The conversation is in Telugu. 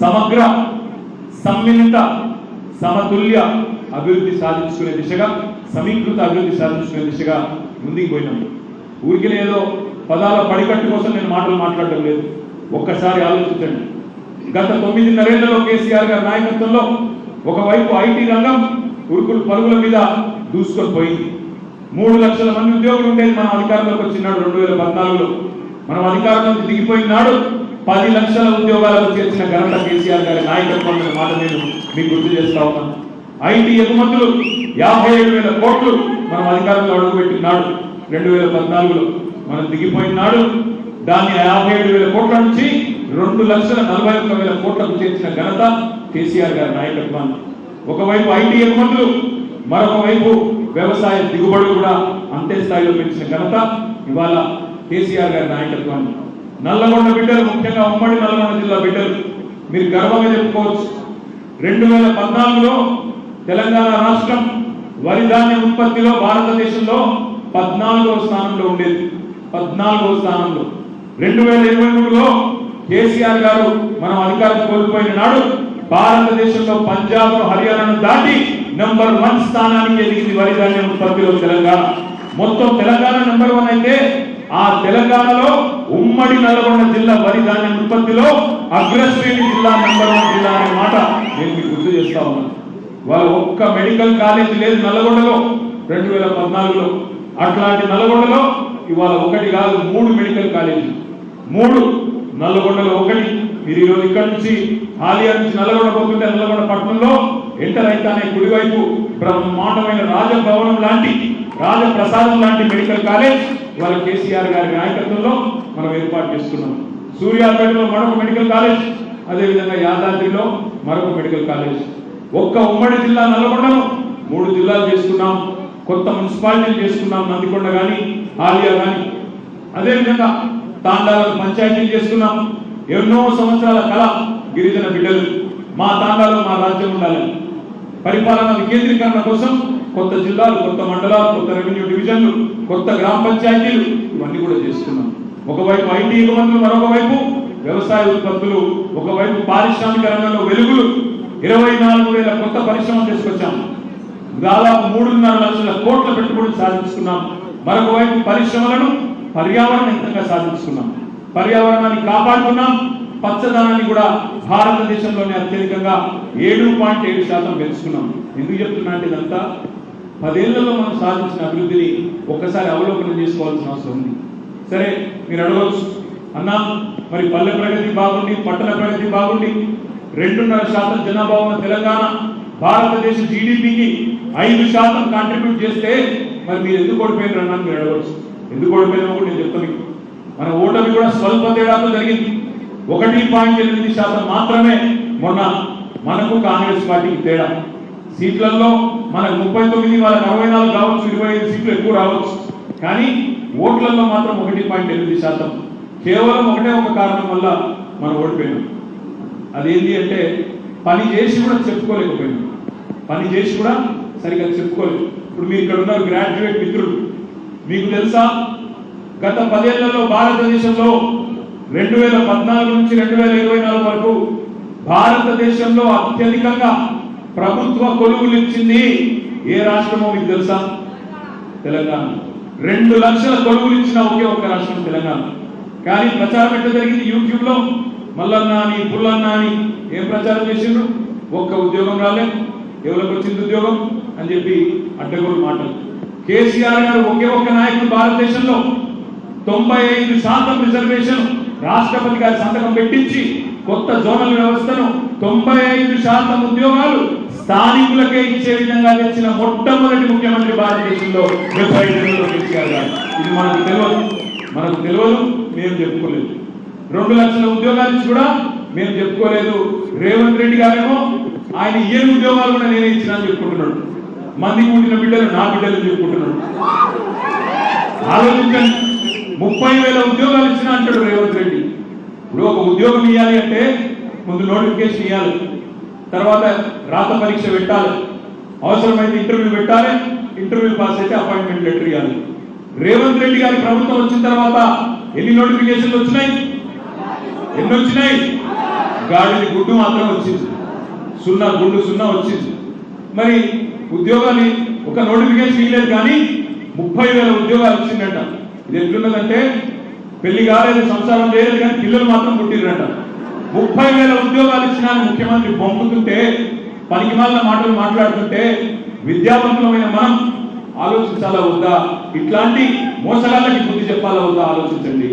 సమగ్ర సమ్మిళిత సమతుల్య అభివృద్ధి సాధించుకునే దిశగా సమీకృత అభివృద్ధి సాధించుకునే దిశగా ముందుకు పోయినాం. ఊరికి ఏదో పదాల పడికట్టు కోసం నేను మాటలు మాట్లాడడం లేదు. ఒక్కసారి ఆలోచించండి. గత తొమ్మిదిన్నరేళ్ళలో కేసీఆర్ గారి నాయకత్వంలో ఒకవైపు ఐటీ రంగం ఉరుకులు పరుగుల మీద దూసుకొని పోయింది. మూడు లక్షల మంది ఉద్యోగులు ఉండేది మనం అధికారంలోకి వచ్చినాడు రెండు వేల పద్నాలుగులో. మనం అధికారంలోకి దిగిపోయిన నాడు పది లక్షల ఉద్యోగాలకు చేర్చిన ఘనత కేసీఆర్ గారి నాయకత్వం అనే మాట నేను మీకు గుర్తు చేస్తా ఉన్నాను. ఐటీ ఎగుమతులు యాభై ఏడు వేల కోట్లు మనం అధికారంలో అడుగుపెట్టినాడు. రెండు వేల పద్నాలుగులో మనం దిగిపోయిన నాడు దాన్ని యాభై ఏడు వేల కోట్ల నుంచి రెండు లక్షల నలభై ఒక్క వేల కోట్లకు చేర్చిన ఘనత కేసీఆర్ గారి నాయకత్వాన్ని. ఒకవైపు ఐటీ ఎగుమతులు మరొక వైపు వ్యవసాయ దిగుబడి కూడా అంతే స్థాయిలో పెంచిన ఘనత ఇవాళ కేసీఆర్ గారి నాయకత్వాన్ని. నల్లగొండ బిడ్డలు ముఖ్యంగా ఉమ్మడి నల్లగొండ జిల్లా బిడ్డలు మీరు గర్వంగా చెప్పుకోవచ్చు. రెండు వేల పద్నాలుగులో తెలంగాణ రాష్ట్రం వరి ధాన్యం ఉత్పత్తిలో భారతదేశంలో పద్నాలుగవ స్థానంలో ఉండేది. పద్నాలుగో స్థానంలో. రెండు వేల ఇరవై మూడులో కేసీఆర్ గారు మనం అధికారం కోల్పోయిన నాడు భారతదేశంలో పంజాబ్ హర్యానాను దాటి నంబర్ వన్ స్థానానికి ఎదిగింది వరి ధాన్యం ఉత్పత్తిలో తెలంగాణ. మొత్తం తెలంగాణ నెంబర్ వన్ అయితే ఆ తెలంగాణలో ఉమ్మడి నల్గొండ జిల్లా వరి ధాన్యం ఉత్పత్తిలో అగ్రశ్రేణి జిల్లా నెంబర్ వన్ జిల్లా అనే మాట నేను మీకు గుర్తు చేస్తా ఉన్నాను వాళ్ళ ఒక్క మెడికల్ కాలేజ్ లేదు నల్గొండలో రెండు వేల పద్నాలుగులో. అట్లాంటి నల్గొండలో ఇవాళ ఒకటి కాదు మూడు మెడికల్ కాలేజీలు. మూడు నల్లగొండలో ఒకటి. మీరు ఈరోజు ఇక్కడ నుంచి హాలియా నుంచి నల్లగొండ పోతుంటే నల్లగొండ పట్టణంలో ఎంటర్ అయితేనే కుడివైపు బ్రహ్మాండమైన రాజభవనం లాంటి రాజప్రసాదం లాంటి మెడికల్ కాలేజ్ ఇవాళ కేసీఆర్ గారి నాయకత్వంలో మనం ఏర్పాటు చేసుకున్నాం. సూర్యాపేటలో మరొక మెడికల్ కాలేజ్ అదేవిధంగా యాదాద్రిలో మరొక మెడికల్ కాలేజ్. ఒక్క ఉమ్మడి జిల్లా నల్గొండలో మూడు జిల్లాలు చేసుకున్నాం. కొత్త మున్సిపాలిటీలు చేసుకున్నాం నందికొండ కానీ ఆలియా కానీ అదేవిధంగా తాండాలను పంచాయతీలు చేసుకున్నాం. ఎన్నో సంవత్సరాల కళ గిరిజన బిడ్డలు మా తాండాలో మా రాజ్యం ఉండాలి పరిపాలన వికేంద్రీకరణ కోసం కొత్త జిల్లాలు కొత్త మండలాలు కొత్త రెవెన్యూ డివిజన్లు కొత్త గ్రామ పంచాయతీలు ఇవన్నీ కూడా చేస్తున్నాం. ఒకవైపు ఐటీ ఎగుమతులు మరొక వైపు వ్యవసాయ ఉత్పత్తులు ఒకవైపు పారిశ్రామిక రంగంలో వెలుగులు. ఇరవై నాలుగు వేల కొత్త పరిశ్రమలు తీసుకొచ్చాం. దాదాపు మూడున్నర లక్షల కోట్ల పెట్టుబడులు సాధించుకున్నాం. మరొక వైపు పరిశ్రమలను పర్యావరణ హితంగా సాధించుకున్నాం. పర్యావరణాన్ని కాపాడుకున్నాం. పచ్చదనాన్ని కూడా భారతదేశంలోనే అత్యధికంగా ఏడు పాయింట్ ఏడు శాతం పెంచుకున్నాం. ఎందుకు చెప్తున్నా అంటే ఇదంతా? పదేళ్ళలో మనం సాధించిన అభివృద్ధిని ఒక్కసారి అవలోకనం చేసుకోవాల్సిన అవసరం ఉంది. సరే మీరు అడగవచ్చు అన్నా మరి పల్లె ప్రగతి బాగుండి పట్టణ ప్రగతి బాగుండి. రెండున్నర శాతం జనాభా ఉన్న తెలంగాణ భారతదేశ జీడిపికి ఐదు శాతం కాంట్రిబ్యూట్ చేస్తే మరి మీరు ఎందుకు ఓడిపోయినారు అన్నాను మీరు అడగవచ్చు ఎందుకు ఓడిపోయినా కూడా నేను చెప్తాను మన ఓటమి కూడా స్వల్ప తేడాతో జరిగింది. ఒకటి పాయింట్ ఎనిమిది శాతం మాత్రమే మొన్న మనకు కాంగ్రెస్ పార్టీకి తేడా. సీట్లలో మనకు ముప్పై తొమ్మిది వాళ్ళకి అరవై నాలుగు రావచ్చు ఇరవై ఐదు సీట్లు ఎక్కువ రావచ్చు. కానీ ఓట్లలో మాత్రం ఒకటి పాయింట్ ఎనిమిది శాతం. కేవలం ఒకటే ఒక కారణం వల్ల మనం ఓడిపోయినాం అదేంటి అంటే పని చేసి కూడా చెప్పుకోలేకపోయినాం పని చేసి కూడా సరిగ్గా చెప్పుకోలేదు. ఇప్పుడు మీరు ఇక్కడ ఉన్నారు గ్రాడ్యుయేట్ మిత్రులు. మీకు తెలుసా? గత పదేళ్ళలో భారతదేశంలో రెండు వేల పద్నాలుగు నుంచి రెండు వేల ఇరవై నాలుగు వరకు భారతదేశంలో అత్యధికంగా ప్రభుత్వ కొలువులు ఇచ్చింది ఏ రాష్ట్రమో మీకు తెలుసా? తెలంగాణ. రెండు లక్షల కొలువులు ఇచ్చిన ఒకే ఒక రాష్ట్రం తెలంగాణ. కానీ ప్రచారం ఎట్లా జరిగింది? యూట్యూబ్లో అని పుల్లన్నా అని ఏం ప్రచారం చేసిండ్రు? ఒక్క ఉద్యోగం రాలే. ఎవరికి వచ్చింది ఉద్యోగం? అని చెప్పి అడ్డగోడు మాటలు. కేసీఆర్ గారు ఒకే ఒక్క నాయకుడు భారతదేశంలో. తొంభై ఐదు శాతం రిజర్వేషన్ రాష్ట్రపతి గారి సంతకం పెట్టించి కొత్త జోనల్ వ్యవస్థను తొంభై ఐదు శాతం ఉద్యోగాలు స్థానికులకే ఇచ్చే విధంగా తెచ్చిన మొట్టమొదటి ముఖ్యమంత్రి భారతదేశంలో డెబ్బై ఐదులో ఇది మనకు తెలియదు. మనకు తెలియదు. మేము చెప్పుకోలేదు. రెండు లక్షల ఉద్యోగాలు కూడా మేము చెప్పుకోలేదు. రేవంత్ రెడ్డి గారేమో ఆయన ఏ ఉద్యోగాలు కూడా నేనే ఇచ్చిన చెప్పుకుంటున్నాడు. మంది పుట్టిన బిడ్డలు నా బిడ్డలు చెప్పుకుంటున్నాడు. ఆలోచించండి. ముప్పై వేల ఉద్యోగాలు ఇచ్చిన అంటాడు రేవంత్ రెడ్డి. ఇప్పుడు ఒక ఉద్యోగం ఇవ్వాలి అంటే ముందు నోటిఫికేషన్ ఇవ్వాలి తర్వాత రాత పరీక్ష పెట్టాలి. అవసరమైతే ఇంటర్వ్యూ పెట్టాలి. ఇంటర్వ్యూ పాస్ అయితే అపాయింట్మెంట్ లెటర్ ఇవ్వాలి రేవంత్ రెడ్డి గారి ప్రభుత్వం వచ్చిన తర్వాత ఎన్ని నోటిఫికేషన్లు వచ్చినాయి? ఎన్ని వచ్చినాయి? గాడిని గుడ్డు మాత్రం వచ్చింది. సున్నా గుండు సున్నా వచ్చింది. మరి ఉద్యోగాన్ని ఒక నోటిఫికేషన్ ఇవ్వలేదు కానీ ముప్పై వేల ఉద్యోగాలు వచ్చిందంట. ఇది ఎట్లున్నదంటే పెళ్ళి కాలేదు సంసారం చేయలేదు కానీ పిల్లలు మాత్రం పుట్టిరంట ముప్పై వేల ఉద్యోగాలు ఇచ్చిన ముఖ్యమంత్రి పంపుతుంటే పనికి మాటలు మాట్లాడుతుంటే విద్యావంతులమైన మనం ఆలోచించాలా వద్దా? ఇట్లాంటి మోసగాళ్ళకి బుద్ధి చెప్పాలా వద్దా? ఆలోచించండి.